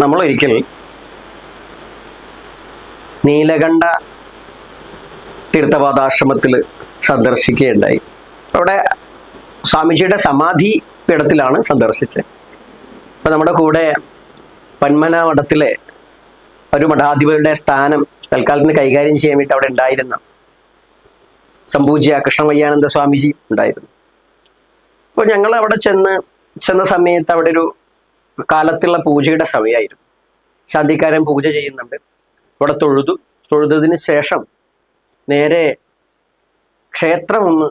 നമ്മൾ ഒരിക്കൽ നീലകണ്ഠ തീർത്ഥപാദാശ്രമത്തിൽ സന്ദർശിക്കുകയുണ്ടായി. അവിടെ സ്വാമിജിയുടെ സമാധി പീഠത്തിലാണ് സന്ദർശിച്ചത്. അപ്പൊ നമ്മുടെ കൂടെ പന്മന മഠത്തിലെ ഒരു മഠാധിപതിയുടെ സ്ഥാനം തൽക്കാലത്തിന് കൈകാര്യം ചെയ്യാൻ വേണ്ടി അവിടെ ഉണ്ടായിരുന്ന സംപൂജ്യ കൃഷ്ണവയ്യാനന്ദ സ്വാമിജി ഉണ്ടായിരുന്നു. അപ്പോൾ ഞങ്ങൾ അവിടെ ചെന്ന് ചെന്ന സമയത്ത് അവിടെ ഒരു കാലത്തുള്ള പൂജയുടെ സമയമായിരുന്നു. ശാന്തിക്കാരൻ പൂജ ചെയ്യുന്നുണ്ട്. ഇവിടെ തൊഴുതു. തൊഴുതതിന് ശേഷം നേരെ ക്ഷേത്രം ഒന്ന്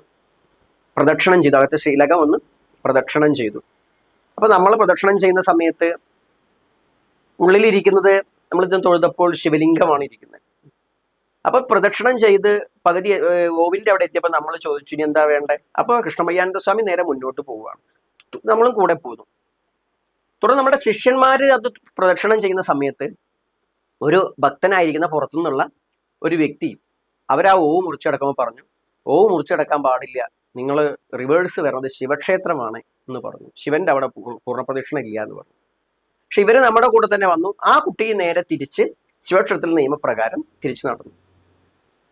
പ്രദക്ഷിണം ചെയ്തു. അകത്തെ ശീലകം ഒന്ന് പ്രദക്ഷിണം ചെയ്തു. അപ്പൊ നമ്മൾ പ്രദക്ഷിണം ചെയ്യുന്ന സമയത്ത് ഉള്ളിലിരിക്കുന്നത് നമ്മൾ ഇത് തൊഴുതപ്പോൾ ശിവലിംഗമാണ് ഇരിക്കുന്നത്. അപ്പൊ പ്രദക്ഷിണം ചെയ്ത് പകുതി ഓവിന്റെ അവിടെ എത്തിയപ്പോൾ നമ്മൾ ചോദിച്ചു ഇനി എന്താ വേണ്ടേ? അപ്പൊ കൃഷ്ണമയ്യാനന്ദ സ്വാമി നേരെ മുന്നോട്ട് പോവുകയാണ്. നമ്മളും കൂടെ പോകുന്നു തുടർന്ന് നമ്മുടെ ശിഷ്യന്മാർ അത് പ്രദക്ഷിണം ചെയ്യുന്ന സമയത്ത് ഒരു ഭക്തനായിരിക്കുന്ന പുറത്തുനിന്നുള്ള ഒരു വ്യക്തി അവരാ ഓവ് മുറിച്ചടക്കുമ്പോൾ പറഞ്ഞു ഓവ് മുറിച്ചടക്കാൻ പാടില്ല. നിങ്ങൾ റിവേഴ്സ് വരുന്നത് ശിവക്ഷേത്രമാണ് എന്ന് പറഞ്ഞു. ശിവന്റെ അവിടെ പൂർണപ്രദക്ഷിണ ഇല്ല എന്ന് പറഞ്ഞു. പക്ഷെ ഇവർ നമ്മുടെ കൂടെ തന്നെ വന്നു. ആ കുട്ടിയെ നേരെ തിരിച്ച് ശിവക്ഷേത്രത്തിൽ നിയമപ്രകാരം തിരിച്ചു നടന്നു.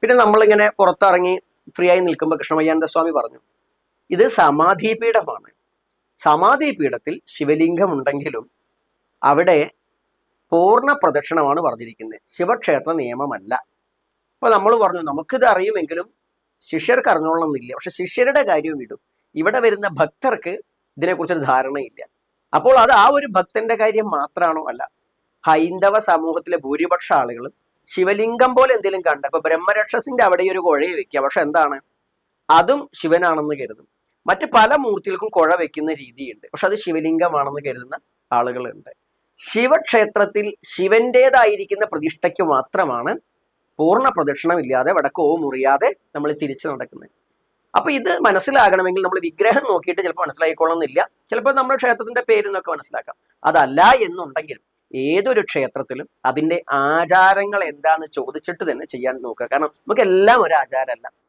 പിന്നെ നമ്മളിങ്ങനെ പുറത്തിറങ്ങി ഫ്രീ ആയി നിൽക്കുമ്പോൾ കൃഷ്ണമയ്യാനന്ദ സ്വാമി പറഞ്ഞു ഇത് സമാധിപീഠമാണ് സമാധിപീഠത്തിൽ ശിവലിംഗം ഉണ്ടെങ്കിലും അവിടെ പൂർണ പ്രദക്ഷിണമാണ് പറഞ്ഞിരിക്കുന്നത്. ശിവക്ഷേത്ര നിയമമല്ല. അപ്പൊ നമ്മൾ പറഞ്ഞു നമുക്കിത് അറിയുമെങ്കിലും ശിഷ്യർക്ക് അറിഞ്ഞോളണമെന്നില്ല. പക്ഷെ ശിഷ്യരുടെ കാര്യം വിടും. ഇവിടെ വരുന്ന ഭക്തർക്ക് ഇതിനെക്കുറിച്ചൊരു ധാരണയില്ല. അപ്പോൾ അത് ആ ഒരു ഭക്തന്റെ കാര്യം മാത്രമാണോ? അല്ല. ഹൈന്ദവ സമൂഹത്തിലെ ഭൂരിപക്ഷ ആളുകളും ശിവലിംഗം പോലെ എന്തെങ്കിലും കണ്ട ഇപ്പൊ ബ്രഹ്മരക്ഷസിന്റെ അവിടെ ഒരു കുഴയെ വെക്കുക. പക്ഷെ എന്താണ്? അതും ശിവനാണെന്ന് കരുതും. മറ്റ് പല മൂർത്തികൾക്കും കുഴ വെക്കുന്ന രീതിയുണ്ട്. പക്ഷെ അത് ശിവലിംഗമാണെന്ന് കരുതുന്ന ആളുകളുണ്ട്. ശിവക്ഷേത്രത്തിൽ ശിവന്റേതായിരിക്കുന്ന പ്രതിഷ്ഠയ്ക്ക് മാത്രമാണ് പൂർണ പ്രദക്ഷിണമില്ലാതെ വടക്കോ മുറിയാതെ നമ്മൾ തിരിച്ചു നടക്കുന്നത്. അപ്പൊ ഇത് മനസ്സിലാകണമെങ്കിൽ നമ്മൾ വിഗ്രഹം നോക്കിയിട്ട് ചിലപ്പോൾ മനസ്സിലായിക്കൊള്ളുന്നില്ല. ചിലപ്പോൾ നമ്മുടെ ക്ഷേത്രത്തിന്റെ പേര് എന്നൊക്കെ മനസ്സിലാക്കാം. അതല്ല എന്നുണ്ടെങ്കിൽ ഏതൊരു ക്ഷേത്രത്തിലും അതിന്റെ ആചാരങ്ങൾ എന്താന്ന് ചോദിച്ചിട്ട് തന്നെ ചെയ്യാൻ നോക്കുക. കാരണം നമുക്കെല്ലാം ഒരു ആചാരമല്ല.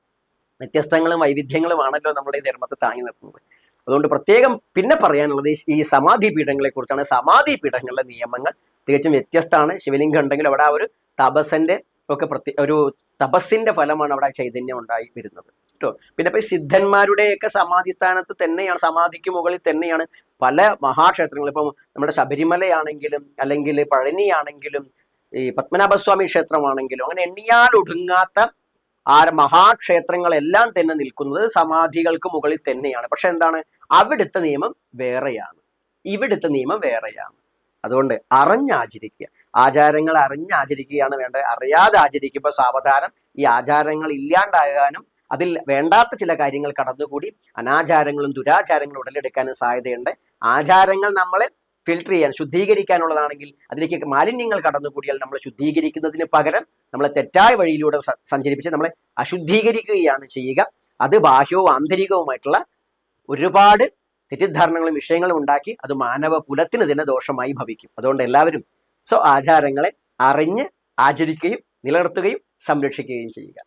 വ്യത്യസ്തങ്ങളും വൈവിധ്യങ്ങളും ആണല്ലോ നമ്മുടെ ഈ ധർമ്മത്തെ താങ്ങി നിർത്തുന്നത്. അതുകൊണ്ട് പ്രത്യേകം പിന്നെ പറയാനുള്ളത് ഈ- സമാധി പീഠങ്ങളെ കുറിച്ചാണ്. സമാധി പീഠങ്ങളുടെ നിയമങ്ങൾ തികച്ചും വ്യത്യസ്തമാണ്. ശിവലിംഗം ഉണ്ടെങ്കിൽ അവിടെ ആ ഒരു തപസന്റെ ഒക്കെ പ്രത്യേക ഒരു തപസ്സിന്റെ ഫലമാണ് അവിടെ ചൈതന്യം ഉണ്ടായി വരുന്നത്. കേട്ടോ? പിന്നെ ഇപ്പൊ സിദ്ധന്മാരുടെയൊക്കെ സമാധി സ്ഥാനത്ത് തന്നെയാണ് സമാധിക്ക് മുകളിൽ തന്നെയാണ് പല മഹാക്ഷേത്രങ്ങളും. ഇപ്പം നമ്മുടെ ശബരിമലയാണെങ്കിലും അല്ലെങ്കിൽ പഴനിയാണെങ്കിലും ഈ പത്മനാഭസ്വാമി ക്ഷേത്രമാണെങ്കിലും അങ്ങനെ എണ്ണിയാൽ ഒടുങ്ങാത്ത ആ മഹാക്ഷേത്രങ്ങളെല്ലാം തന്നെ നിൽക്കുന്നത് സമാധികൾക്ക് മുകളിൽ തന്നെയാണ്. പക്ഷെ എന്താണ്? അവിടുത്തെ നിയമം വേറെയാണ്. ഇവിടുത്തെ നിയമം വേറെയാണ്. അതുകൊണ്ട് അറിഞ്ഞാചരിക്കുക. ആചാരങ്ങൾ അറിഞ്ഞാചരിക്കുകയാണ് വേണ്ടത്. അറിയാതെ ആചരിക്കുമ്പോൾ സാവധാനം. ഈ ആചാരങ്ങൾ ഇല്ലാണ്ടാകാനും അതിൽ വേണ്ടാത്ത ചില കാര്യങ്ങൾ കടന്നുകൂടി അനാചാരങ്ങളും ദുരാചാരങ്ങളും ഉടലെടുക്കാനും സാധ്യതയുണ്ട്. ആചാരങ്ങൾ നമ്മളെ ഫിൽട്ടർ ചെയ്യാൻ ശുദ്ധീകരിക്കാനുള്ളതാണെങ്കിൽ അതിലേക്ക് മാലിന്യങ്ങൾ കടന്നുകൂടിയാൽ നമ്മൾ ശുദ്ധീകരിക്കുന്നതിന് പകരം നമ്മളെ തെറ്റായ വഴിയിലൂടെ സഞ്ചരിപ്പിച്ച് നമ്മളെ അശുദ്ധീകരിക്കുകയാണ് ചെയ്യുക. അത് ബാഹ്യവും ആന്തരികവുമായിട്ടുള്ള ഒരുപാട് തെറ്റിദ്ധാരണകളും വിഷയങ്ങളും ഉണ്ടാക്കി അത് മാനവ കുലത്തിന് തന്നെ ദോഷമായി ഭവിക്കും. അതുകൊണ്ട് എല്ലാവരും സോ ആചാരങ്ങളെ അറിഞ്ഞ് ആചരിക്കുകയും നിലനിർത്തുകയും സംരക്ഷിക്കുകയും ചെയ്യുക.